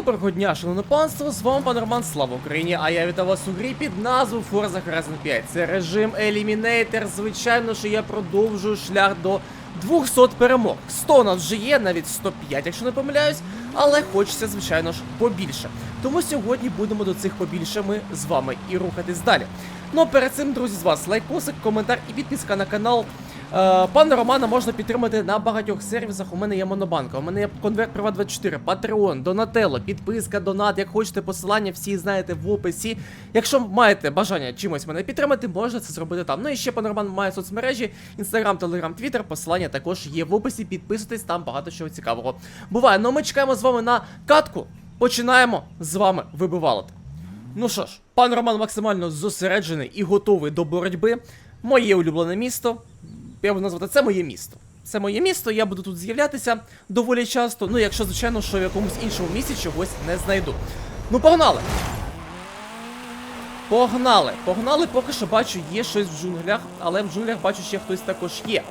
Доброго дня, шановне панство, з вами пан Роман Слава Україні, а я вітаю вас у грі під назвою Forza Horizon 5. Це режим Eliminator. Звичайно, що я продовжую шлях до 200 перемог. 100 у нас вже є, навіть 105, якщо не помиляюсь, але хочеться, звичайно ж, побільше. Тому сьогодні будемо до цих побільше ми з вами і рухатись далі. Ну а перед цим, друзі, з вас лайкосик, коментар і підписка на канал. Е, Пана Романа можна підтримати на багатьох сервісах. У мене є Монобанка, у мене є Конверт Приват 24, Patreon, Донателло, підписка, донат. Як хочете, посилання всі знаєте в описі. Якщо маєте бажання чимось мене підтримати, можна це зробити там. Ну і ще пан Роман має соцмережі, Інстаграм, Телеграм, Твіттер. Посилання також є в описі. Підписуйтесь, там багато чого цікавого. Буває, ну ми чекаємо з вами на катку. Починаємо з вами вибивалити. Ну що ж, пан Роман максимально зосереджений і готовий до боротьби. Моє улюблене місто. Я буду назвати це моє місто. Це моє місто, я буду тут з'являтися доволі часто. Ну, якщо, звичайно, що в якомусь іншому місці чогось не знайду. Ну, погнали! Погнали! Погнали, поки що бачу, є щось в джунглях, але в джунглях бачу, ще хтось також є.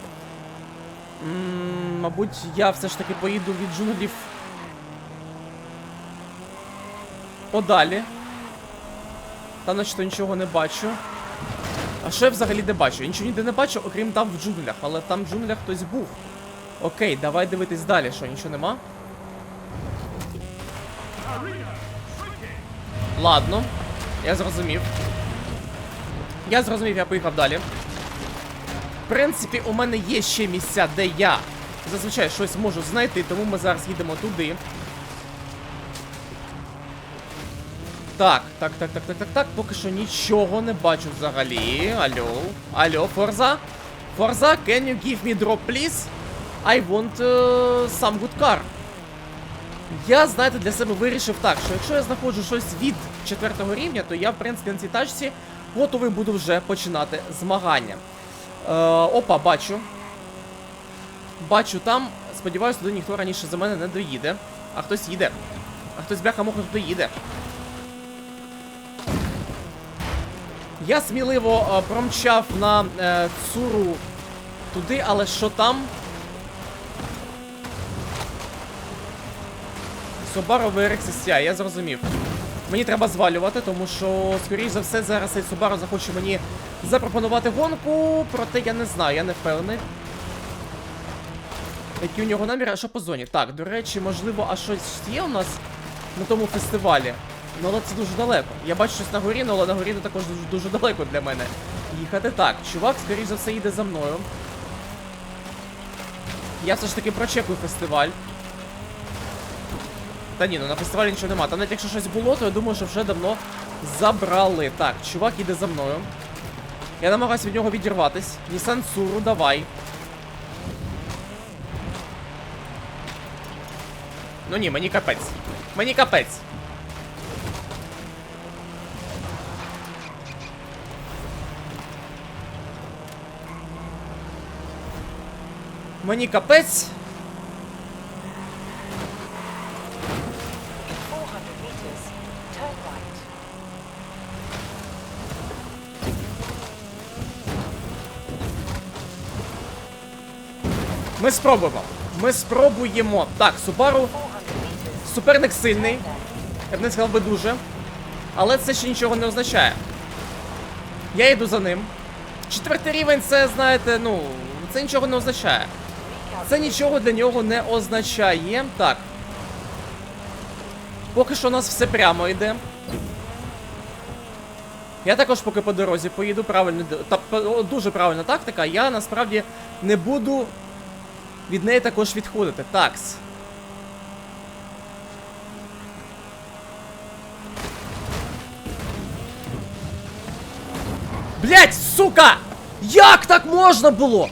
м мабуть, я все ж таки поїду від джунглів подалі. Там начебто нічого не бачу. А що я взагалі не бачу? Я нічого ніде не бачу, окрім там в джунглях, але там в джунглях хтось був. Окей, давай дивитись далі, що нічого нема. Ладно, я зрозумів. Я зрозумів, я поїхав далі. В принципі, у мене є ще місця, де я зазвичай щось можу знайти, тому ми зараз їдемо туди. Так, так, так, так, так, так, так. Поки що нічого не бачу взагалі. Алло. Алло, Форза? Форза, can you give me drop, please? I want uh, some good car. Я, знаєте, для себе вирішив так, що якщо я знаходжу щось від четвертого рівня, то я, в принципі, на цій тачці готовий буду вже починати змагання. Е, опа, бачу. Бачу там. Сподіваюсь, туди ніхто раніше за мене не доїде. А хтось їде. А хтось бляха муха туди їде. Я сміливо е, промчав на е, цуру туди, але що там? Subaru VRX я зрозумів. Мені треба звалювати, тому що, скоріш за все, зараз цей Subaru захоче мені запропонувати гонку, проте я не знаю, я не впевнений. Які у нього наміри, а що по зоні? Так, до речі, можливо, а щось є у нас на тому фестивалі? Ну, але це дуже далеко. Я бачу щось на горі, ну, але на горі це також дуже, дуже далеко для мене. Їхати так. Чувак, скоріш за все, їде за мною. Я все ж таки прочекую фестиваль. Та ні, ну на фестивалі нічого нема. Та навіть якщо щось було, то я думаю, що вже давно забрали. Так, чувак іде за мною. Я намагаюся від нього відірватись. Нісан Цуру, давай. Ну ні, мені капець. Мені капець. Мені капець. 400 meters. Turn right. Ми спробуємо. Ми спробуємо. Так, Субару суперник сильний. Я б не сказав би дуже. Але це ще нічого не означає. Я йду за ним. Четвертий рівень це, знаєте, ну, це нічого не означає. Це нічого для нього не означає. Так. Поки що у нас все прямо йде. Я також поки по дорозі поїду правильно. Та, дуже правильна тактика. Я насправді не буду від неї також відходити. Такс. Блять, сука! Як так можна було?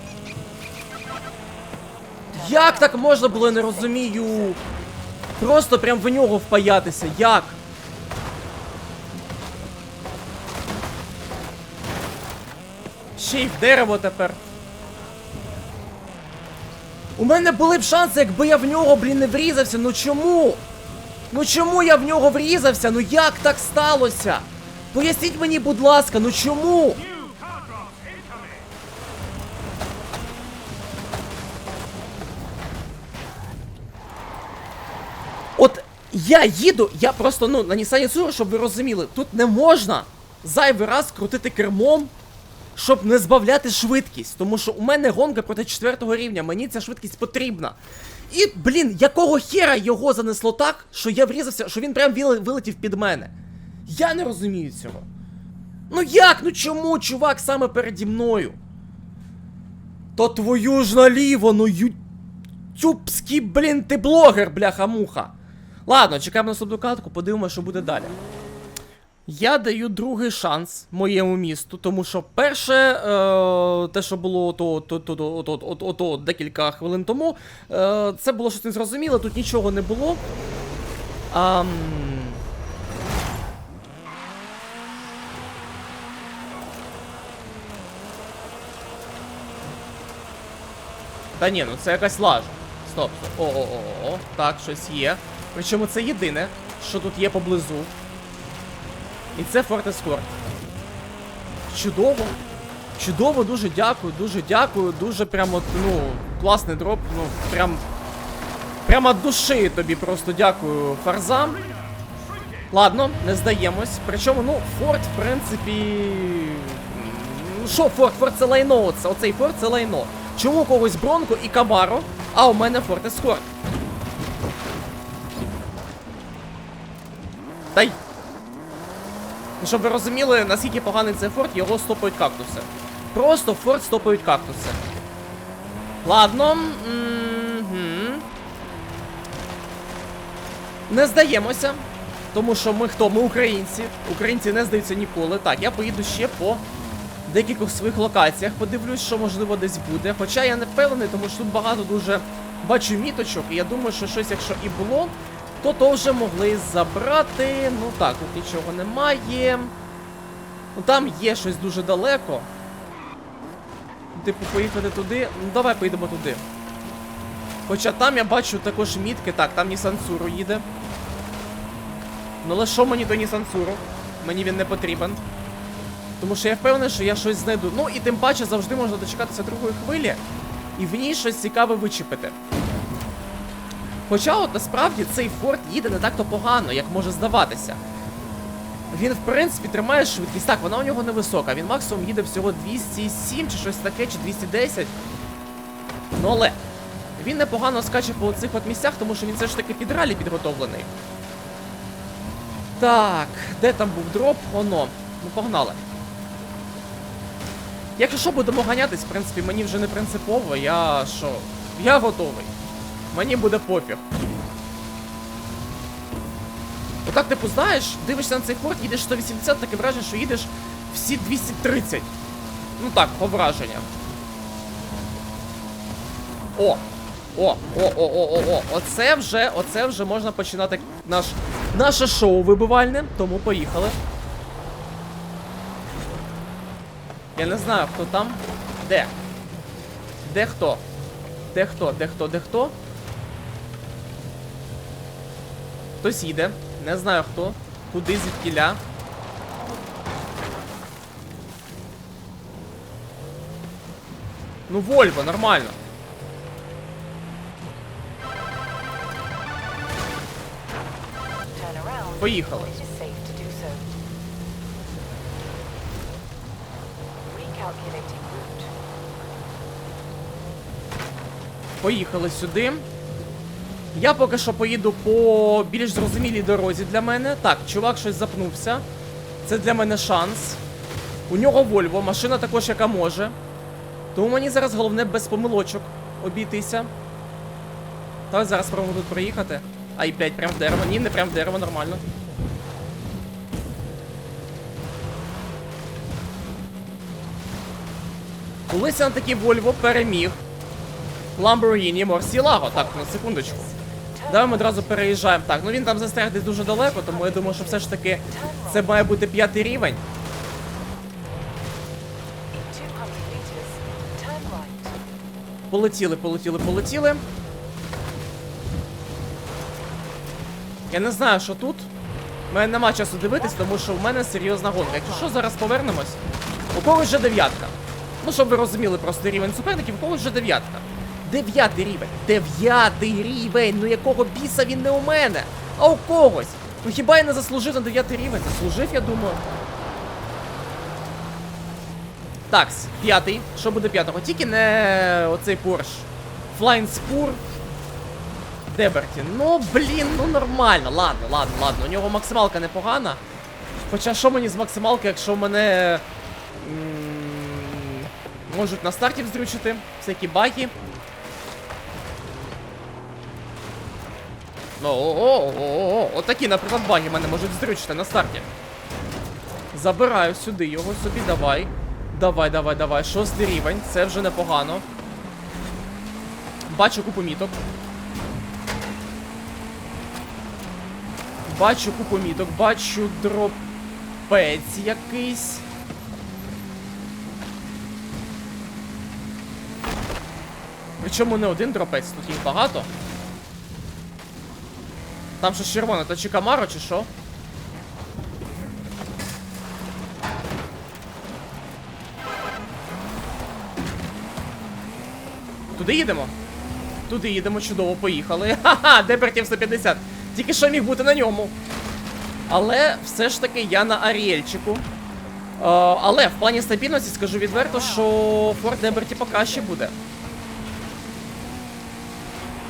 Як так можна було, я не розумію. Просто прям в нього впаятися. Як? Ще й в дерево тепер. У мене були б шанси, якби я в нього, блін, не врізався. Ну чому? Ну чому я в нього врізався? Ну як так сталося? Поясніть мені, будь ласка, ну чому? Я їду, я просто, ну, на Nissan Tsuru, щоб ви розуміли, тут не можна зайвий раз крутити кермом, щоб не збавляти швидкість. Тому що у мене гонка проти четвертого рівня, мені ця швидкість потрібна. І, блін, якого хера його занесло так, що я врізався, що він прям вилетів під мене. Я не розумію цього. Ну як? Ну чому, чувак, саме переді мною? То твою ж наліво, ну ютюбський, блін, ти блогер, бляха-муха. Ладно, чекаємо на наступну катку, подивимося, що буде далі. Я даю другий шанс моєму місту, тому що перше, е, те, що було то, то, то, то, то, то, декілька хвилин тому, е, це було щось незрозуміле, тут нічого не було. Ам... Та ні, ну це якась лажа. Стоп, стоп. О-о-о-о. Так, щось є. Причому це єдине, що тут є поблизу. І це Форт Ескорт. Чудово. Чудово, дуже дякую, дуже дякую, дуже прямо, ну, класний дроп, ну, прям. Прямо від душі тобі просто дякую, Фарзам. Ладно, не здаємось. Причому, ну, Форт, в принципі. м, Що Форт? Форт це лайно. Це, оцей Форт це лайно. Чому у когось Бронко і Камаро, а у мене Форт Ескорт? Та. Ну, Щоб ви розуміли, наскільки поганий цей форт, його стопають кактуси. Просто форт стопають кактуси. Ладно. Мгм. Не здаємося. Тому що ми хто? Ми українці. Українці не здаються ніколи. Так, я поїду ще по декількох своїх локаціях. Подивлюсь, що можливо десь буде. Хоча я не впевнений, тому що тут багато дуже бачу міточок, і я думаю, що щось, якщо і було, то то вже могли забрати. Ну так, тут нічого немає. Ну там є щось дуже далеко. Типу, поїхати туди. Ну давай поїдемо туди. Хоча там я бачу також мітки. Так, там Nissan Tsuru їде. Ну але що мені до Nissan Tsuru? Мені він не потрібен. Тому що я впевнений, що я щось знайду. Ну і тим паче завжди можна дочекатися другої хвилі і в ній щось цікаве вичепити. Хоча от насправді цей форт їде не так-то погано, як може здаватися. Він, в принципі, тримає швидкість. Так, вона у нього невисока. Він максимум їде всього 207 чи щось таке, чи 210. Ну але він непогано скаче по цих от місцях, тому що він все ж таки під ралі підготовлений. Так, де там був дроп? Оно. Ну погнали. Якщо що, будемо ганятись, в принципі, мені вже не принципово, я що? Я готовий. Мені буде пофіг. Отак, типу, знаєш, дивишся на цей форт, їдеш 180, таке враження, що їдеш всі 230. Ну так, по враженням. О! О, о, о, о, о, о. Оце вже, оце вже можна починати наш, наше шоу вибивальне, тому поїхали. Я не знаю, хто там. Де? Де хто? Де хто? Де хто? Де хто? Хтось їде. Не знаю хто. Куди звідкіля. Ну, Вольво, нормально. Поїхали. It is Я поки що поїду по більш зрозумілій дорозі для мене. Так, чувак щось запнувся. Це для мене шанс. У нього Вольво, машина також яка може. Тому мені зараз головне без помилочок обійтися. Так, зараз спробую тут проїхати. Ай, блядь, прям в дерево. Ні, не прям в дерево, нормально. Колись я на такий Вольво переміг. Lamborghini Murcielago. Так, на секундочку. Давай ми одразу переїжджаємо. Так, ну він там застряг десь дуже далеко, тому я думаю, що все ж таки це має бути п'ятий рівень. In 200 meters, turn right. Полетіли, полетіли, полетіли. Я не знаю, що тут. У мене нема часу дивитись, тому що в мене серйозна гонка. Якщо що, зараз повернемось. У когось вже дев'ятка. Ну, щоб ви розуміли просто рівень суперників, у когось вже дев'ятка. Дев'ятий рівень. Дев'ятий рівень. Ну якого біса він не у мене? А у когось. Ну хіба я не заслужив на 9 рівень? Заслужив, я думаю. Так, п'ятий. Що буде п'ятого? Тільки не оцей Порш. Flying Spur. Деберті. Ну, блін, ну нормально. Ладно, ладно, ладно. У нього максималка непогана. Хоча що мені з максималки, якщо мене. м, можуть на старті вздрючити, всякі баги. Ну, о-о-о-о-о, отакі, наприклад, баги мене можуть здрючити на старті. Забираю сюди його собі, давай. Давай, давай, давай. Шостий рівень, це вже непогано. Бачу купу міток. Бачу купу міток, бачу дропець якийсь. Причому не один дропець, тут їх багато. Там щось червоне, то чи Камаро, чи що? Туди їдемо? Туди їдемо, чудово, поїхали. Ха-ха, Дебертів 150. Тільки що міг бути на ньому. Але все ж таки я на Аріельчику. Е, але в плані стабільності скажу відверто, що Форт Деберті покраще буде.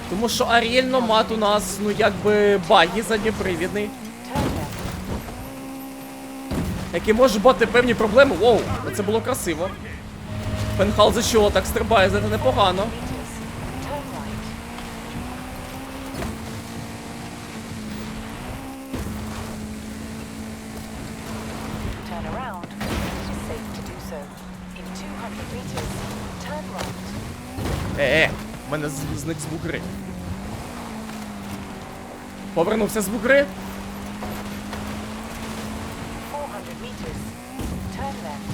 Тому що Аріель Номат у нас, ну якби багі left. який може бути певні проблеми. Воу, це було красиво. Пенхал за чого так стрибає, це непогано. Зник з бугри. Повернувся з бугри. 400 meters, turn left.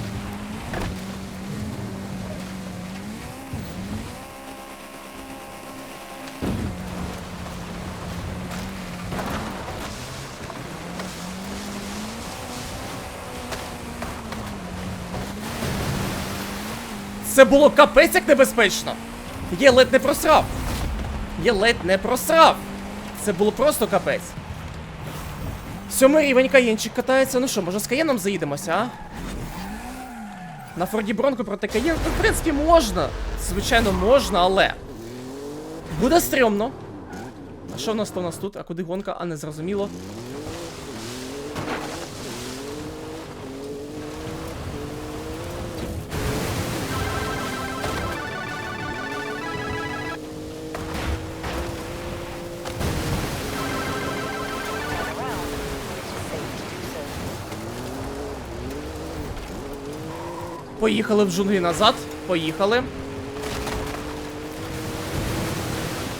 Це було капець як небезпечно. Я ледь не просрав. Я ледь не просрав. Це було просто капець. Сьомий рівень каєнчик катається. Ну що, може з каєном заїдемося, а? На Форді Бронко проти каєн. Ну, в принципі, можна. Звичайно, можна, але. Буде стрьомно. А що в нас то у нас тут? А куди гонка? А не зрозуміло. Поїхали в джунглі назад. Поїхали.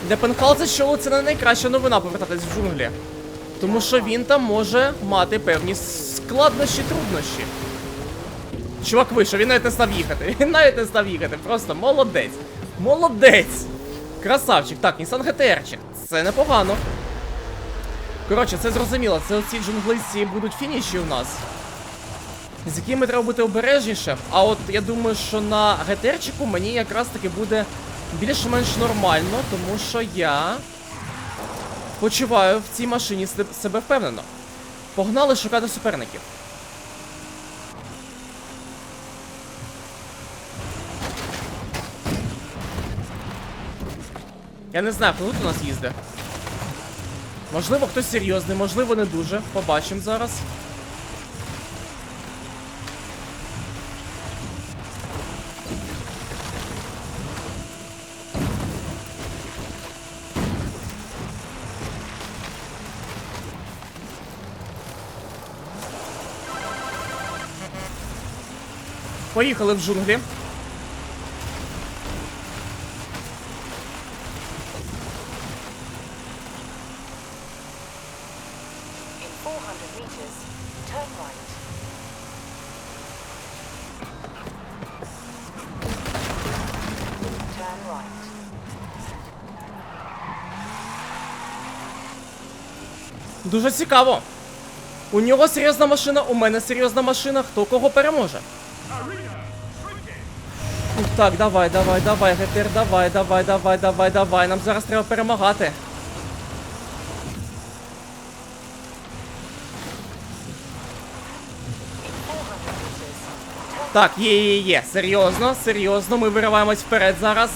Для Пенхалза що це не найкраща новина повертатись в джунглі. Тому що він там може мати певні складнощі, труднощі. Чувак вийшов, він навіть не став їхати. Він навіть не став їхати. Просто молодець. Молодець! Красавчик. Так, Nissan GTR-чик. Це непогано. Коротше, це зрозуміло. Це оці джунглисті будуть фініші у нас з якими треба бути обережніше. А от я думаю, що на ГТРчику мені якраз таки буде більш-менш нормально, тому що я почуваю в цій машині себе впевнено. Погнали шукати суперників. Я не знаю, хто тут у нас їздить. Можливо, хтось серйозний, можливо, не дуже. Побачимо зараз. Поїхали в джунглі. In 400 meters, turn right. Turn right. Дуже цікаво. У нього серйозна машина, у мене серйозна машина. Хто кого переможе? Ух так, давай, давай, давай, Гетер, давай, давай, давай, давай, давай. Нам зараз треба перемагати. Так, є, є, є. Серйозно, серйозно, ми вириваємось вперед зараз.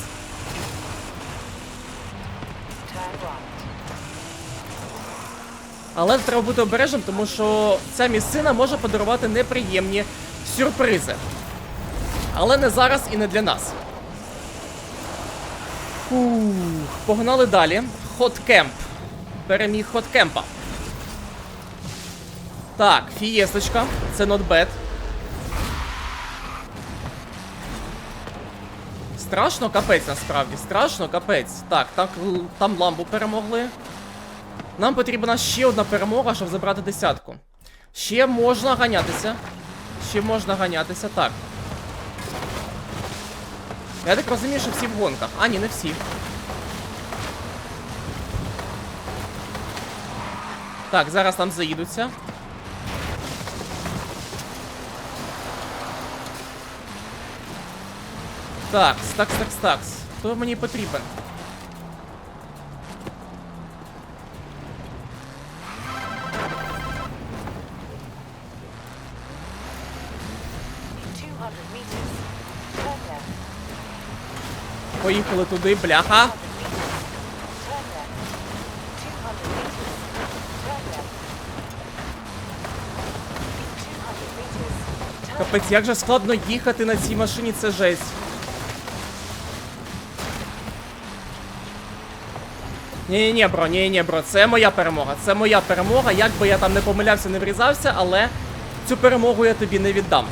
Але треба бути обережним, тому що ця місцина може подарувати неприємні сюрпризи. Але не зараз і не для нас. Фух, погнали далі. Хоткемп. Переміг хоткемпа. Так, фієсточка. Це bad. Страшно капець насправді. Страшно капець. Так, так там ламбу перемогли. Нам потрібна ще одна перемога, щоб забрати десятку. Ще можна ганятися. Ще можна ганятися, так. Я так розумію, що всі в гонках. А, ні, не всі. Так, зараз там заїдуться. Так, стакс, стакс, стакс. Хто мені потрібен? 200 meters, turn Капець, як же складно їхати на цій машині, це жесть. ні ні бро, ні ні бро, це моя перемога. Це моя перемога. Як би я там не помилявся, не врізався, але цю перемогу я тобі не віддам.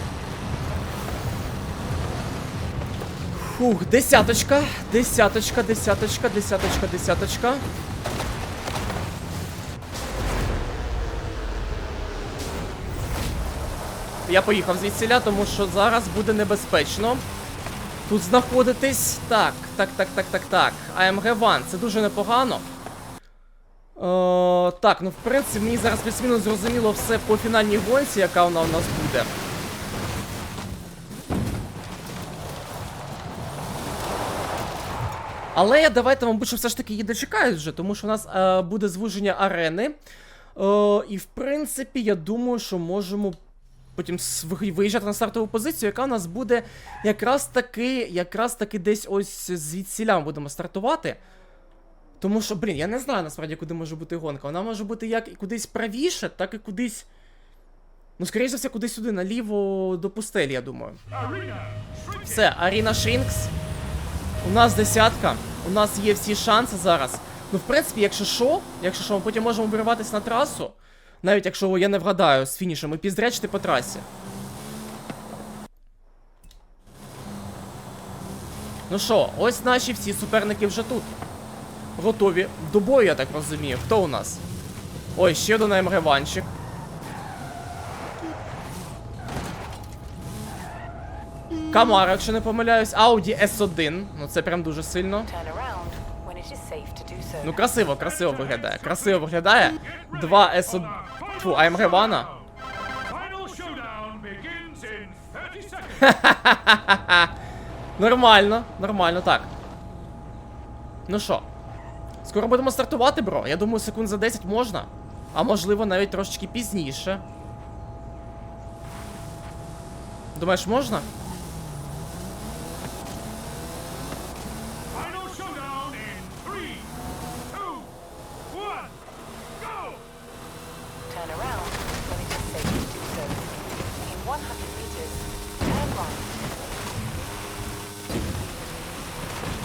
Фух, десяточка, десяточка, десяточка, десяточка, десяточка. Я поїхав звідсіля, тому що зараз буде небезпечно. Тут знаходитись. Так, так, так, так, так, так. AMG One, це дуже непогано. Е, так, ну в принципі, мені зараз плюс-мінус зрозуміло все по фінальній гонці, яка вона у нас буде. Але давайте, мабуть, що все ж таки її дочекають вже, тому що у нас е, буде звуження арени. Е, і в принципі, я думаю, що можемо потім виїжджати на стартову позицію, яка у нас буде якраз таки, якраз таки десь ось звідсіля будемо стартувати. Тому що, блін, я не знаю насправді, куди може бути гонка. Вона може бути як і кудись правіше, так і кудись. Ну, скоріше за все, кудись сюди, наліво до пустелі, я думаю. Все, Аріна Шрінкс. У нас десятка. У нас є всі шанси зараз. Ну, в принципі, якщо що, якщо що, ми потім можемо вириватися на трасу. Навіть якщо я не вгадаю з фінішем, і піздречити по трасі. Ну що, ось наші всі суперники вже тут. Готові до бою, я так розумію. Хто у нас? Ой, ще один АМ-реванчик. Камара, якщо не помиляюсь, Audi S1. Ну це прям дуже сильно. Ну красиво, красиво виглядає. Красиво виглядає. Два S1. Фу, AMG 30. Нормально, нормально, так. Ну що, скоро будемо стартувати, бро. Я думаю, секунд за 10 можна. А можливо, навіть трошечки пізніше. Думаєш, можна?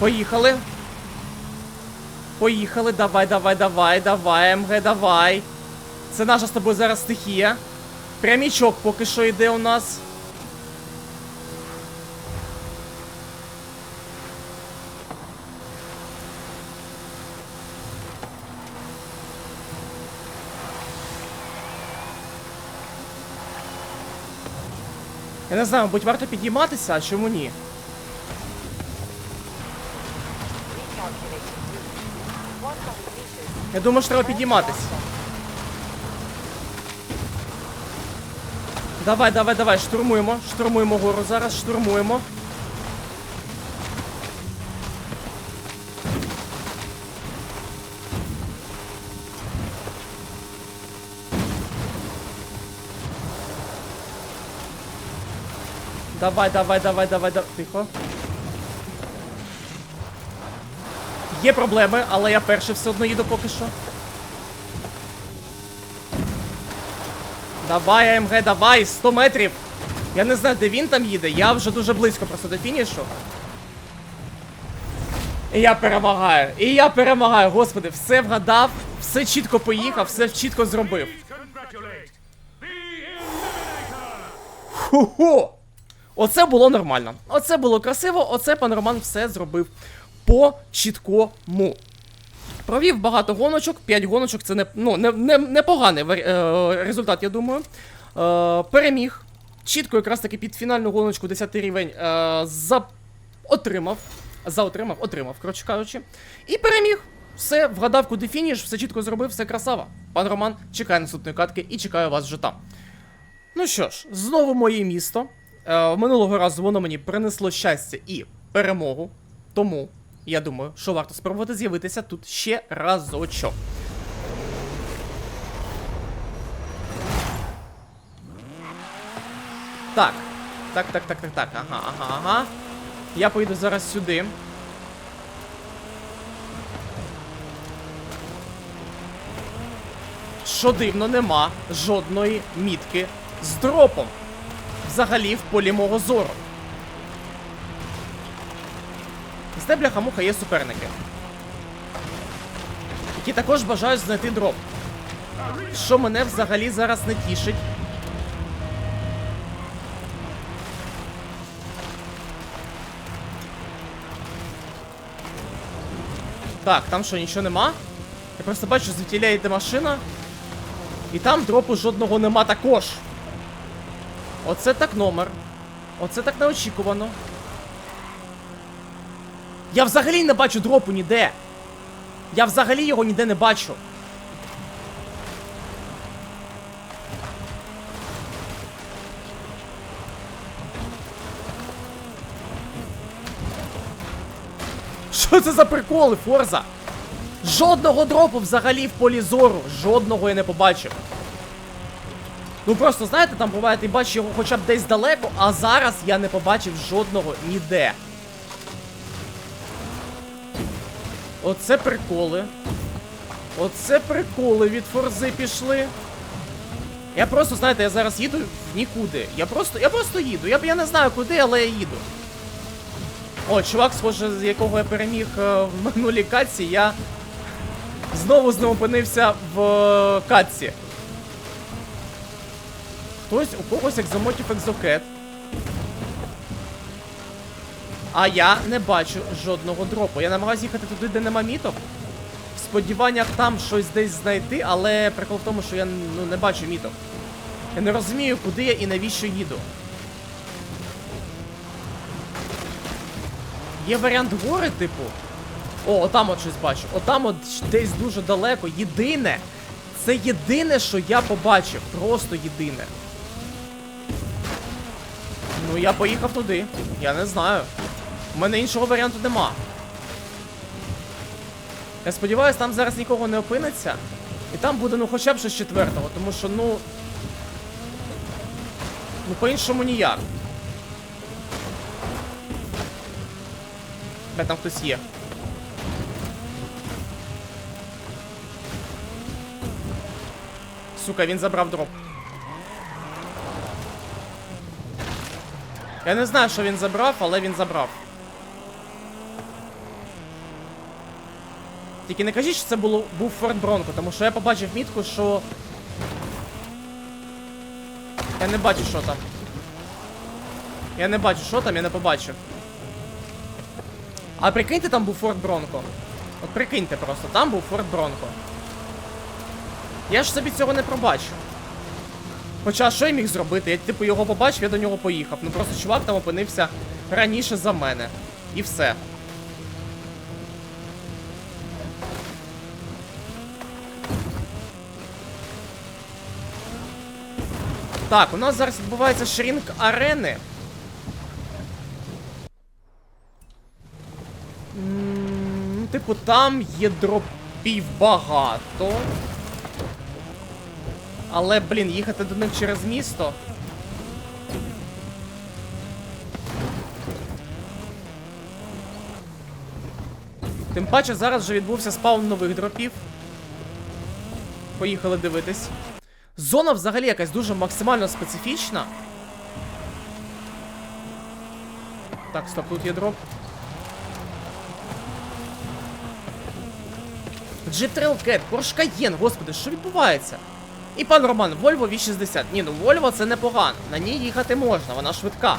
Поїхали. Поїхали, давай, давай, давай, давай, МГ, давай. Це наша з тобою зараз стихія. Прямічок поки що йде у нас. Я не знаю, мабуть, варто підійматися, а чому ні? Я думаю, що треба підійматись. Давай, давай, давай, штурмуємо. Штурмуємо гору зараз, штурмуємо. Давай, давай, давай, давай, давай. Тихо. Є проблеми, але я перший все одно їду поки що. Давай, АМГ, давай, 100 метрів. Я не знаю, де він там їде, я вже дуже близько просто до фінішу. І я перемагаю. І я перемагаю, господи, все вгадав, все чітко поїхав, все чітко зробив. Ху-ху! Оце було нормально. Оце було красиво, оце пан Роман все зробив по чіткому. Провів багато гоночок, 5 гоночок це не, ну, не, не, непоганий е, результат, я думаю. Е, переміг. Чітко якраз таки під фінальну гоночку 10 рівень е, за... отримав. Заотримав, отримав, коротше кажучи. І переміг. Все, вгадав, куди фініш, все чітко зробив, все красава. Пан Роман чекає наступної катки і чекаю вас вже там. Ну що ж, знову моє місто. Е, минулого разу воно мені принесло щастя і перемогу. Тому я думаю, що варто спробувати з'явитися тут ще разочок. Так. Так, так, так, так, так. Ага, ага, ага. Я поїду зараз сюди. Що дивно, нема жодної мітки з дропом. Взагалі в полі мого зору. Зде бляха-муха є суперники. Які також бажають знайти дроп. Що мене взагалі зараз не тішить. Так, там що, нічого нема? Я просто бачу, звідтіля йде машина. І там дропу жодного нема також. Оце так номер. Оце так неочікувано. Я взагалі не бачу дропу ніде. Я взагалі його ніде не бачу. Що це за приколи, Форза? Жодного дропу взагалі в полі зору. Жодного я не побачив. Ну просто знаєте, там буває, ти бачиш його хоча б десь далеко, а зараз я не побачив жодного ніде. Оце приколи. Оце приколи від форзи пішли. Я просто, знаєте, я зараз їду в нікуди. Я просто. Я просто їду. Я, я не знаю куди, але я їду. О, чувак, схоже, з якого я переміг е, в минулій катці, я знову з ним опинився в е, катці. Хтось у когось екзомотів екзокет. А я не бачу жодного дропу. Я намагаюся їхати туди, де нема міток. В сподіваннях там щось десь знайти, але прикол в тому, що я ну, не бачу міток. Я не розумію, куди я і навіщо їду. Є варіант гори, типу. О, отам от щось бачу. Отам от десь дуже далеко. Єдине. Це єдине, що я побачив. Просто єдине. Ну, я поїхав туди. Я не знаю. У мене іншого варіанту нема. Я сподіваюся, там зараз нікого не опиниться. І там буде, ну, хоча б щось четвертого, тому що, ну. Ну, по-іншому ніяк. Бля, там хтось є. Сука, він забрав дроп. Я не знаю, що він забрав, але він забрав. Тільки не кажіть, що це було, був Форт Бронко, тому що я побачив мітку, що. Я не бачу, що там. Я не бачу, що там, я не побачив. А прикиньте, там був Форт Бронко. От прикиньте просто, там був Форт Бронко. Я ж собі цього не пробачу. Хоча що я міг зробити? Я типу його побачив, я до нього поїхав. Ну просто чувак там опинився раніше за мене. І все. Так, у нас зараз відбувається шрінг арени. Ну, Типу, там є дропів багато. Але, блін, їхати до них через місто. Тим паче зараз вже відбувся спаун нових дропів. Поїхали дивитись. Зона взагалі якась дуже максимально специфічна. Так, стоп, тут є дроп. Jeep Trailcat, Porsche Cayenne, господи, що відбувається? І пан Роман, Volvo V60. Ні, ну Volvo це непогано. На ній їхати можна, вона швидка.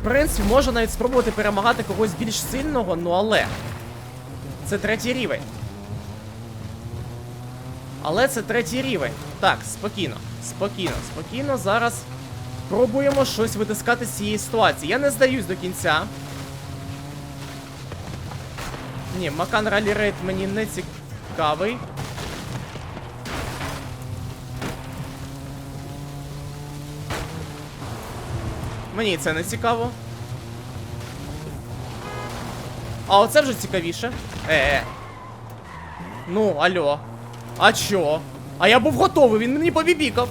В принципі, можна навіть спробувати перемагати когось більш сильного, ну але. Це третій рівень. Але це третій рівень. Так, спокійно, спокійно, спокійно. Зараз пробуємо щось витискати з цієї ситуації. Я не здаюсь до кінця. Ні, Макан Ралі Рейд мені не цікавий. Мені це не цікаво. А оце вже цікавіше. Е. Ну, алло. А чо? А я був готовий, він мені побібікав.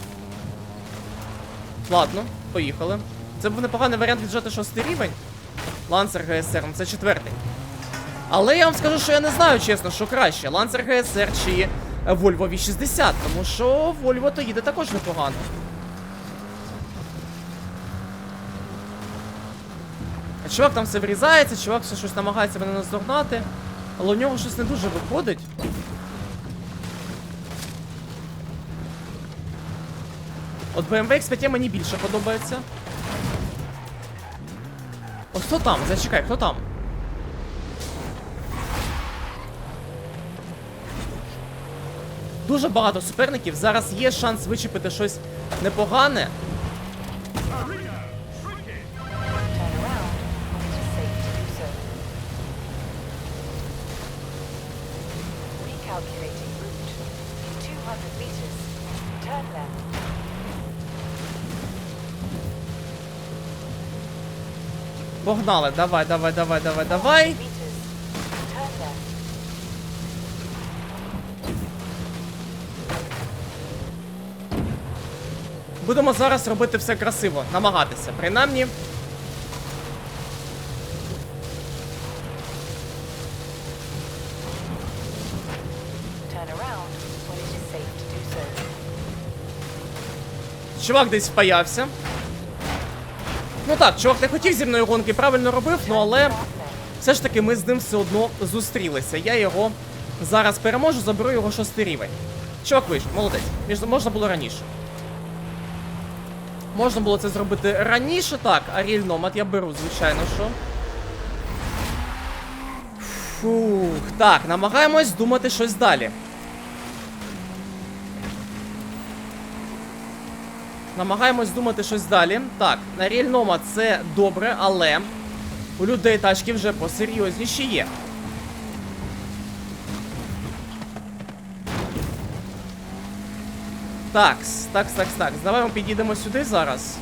Ладно, поїхали. Це був непоганий варіант віджати шостий рівень. Лансер ГСР, ну це четвертий. Але я вам скажу, що я не знаю, чесно, що краще. Лансер ГСР чи Volvo V60, тому що Volvo то їде також непогано. Чувак там все врізається, чувак все щось намагається мене наздогнати. Але у нього щось не дуже виходить. От BMW X5 мені більше подобається. Ось хто там? Зачекай, хто там? Дуже багато суперників. Зараз є шанс вичепити щось непогане. Recalculating route. In 200 meters, turn left. Погнали, давай, давай, давай, давай, давай. Будемо зараз робити все красиво, намагатися, принаймні. Чувак десь впаявся. Ну так, чувак не хотів зі мною гонки, правильно робив, ну але все ж таки ми з ним все одно зустрілися. Я його зараз переможу, заберу його шостий рівень. Чувак вийшов, молодець. Можна було раніше. Можна було це зробити раніше, так, Аріль Номад я беру, звичайно, що. Фух, так, намагаємось думати щось далі. Намагаємось думати щось далі. Так, на рільнома це добре, але у людей тачки вже посерйозніші є. Такс, такс, такс, такс. Давай ми підійдемо сюди зараз.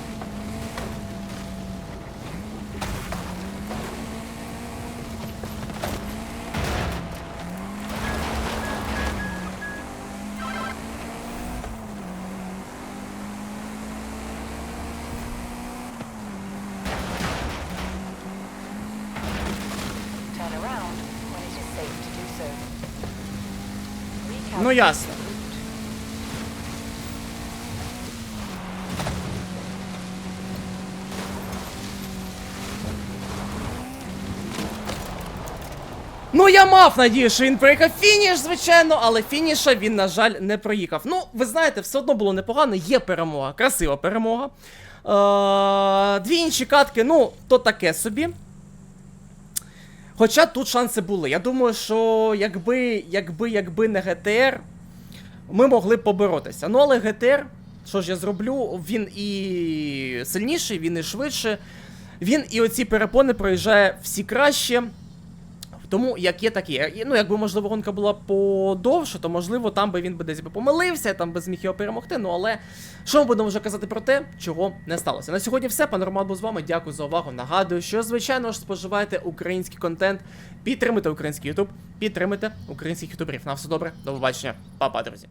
Ясно. Ну, я мав надію, що він проїхав фініш, звичайно, але фініша він, на жаль, не проїхав. Ну, ви знаєте, все одно було непогано, є перемога, красива перемога. Е, дві інші катки, ну, то таке собі. Хоча тут шанси були. Я думаю, що якби, якби, якби не ГТР, ми могли поборотися. Ну, але ГТР, що ж я зроблю, він і сильніший, він і швидше. Він і оці перепони проїжджає всі краще. Тому як є, так є. Ну, якби, можливо, гонка була подовше, то можливо там би він би десь би помилився, там би зміг його перемогти. Ну але що ми будемо вже казати про те, чого не сталося. На сьогодні все. Пан Роман був з вами. Дякую за увагу. Нагадую, що звичайно ж споживайте український контент, підтримуйте український Ютуб, підтримуйте українських ютуберів. На все добре, до побачення, Па-па, друзі.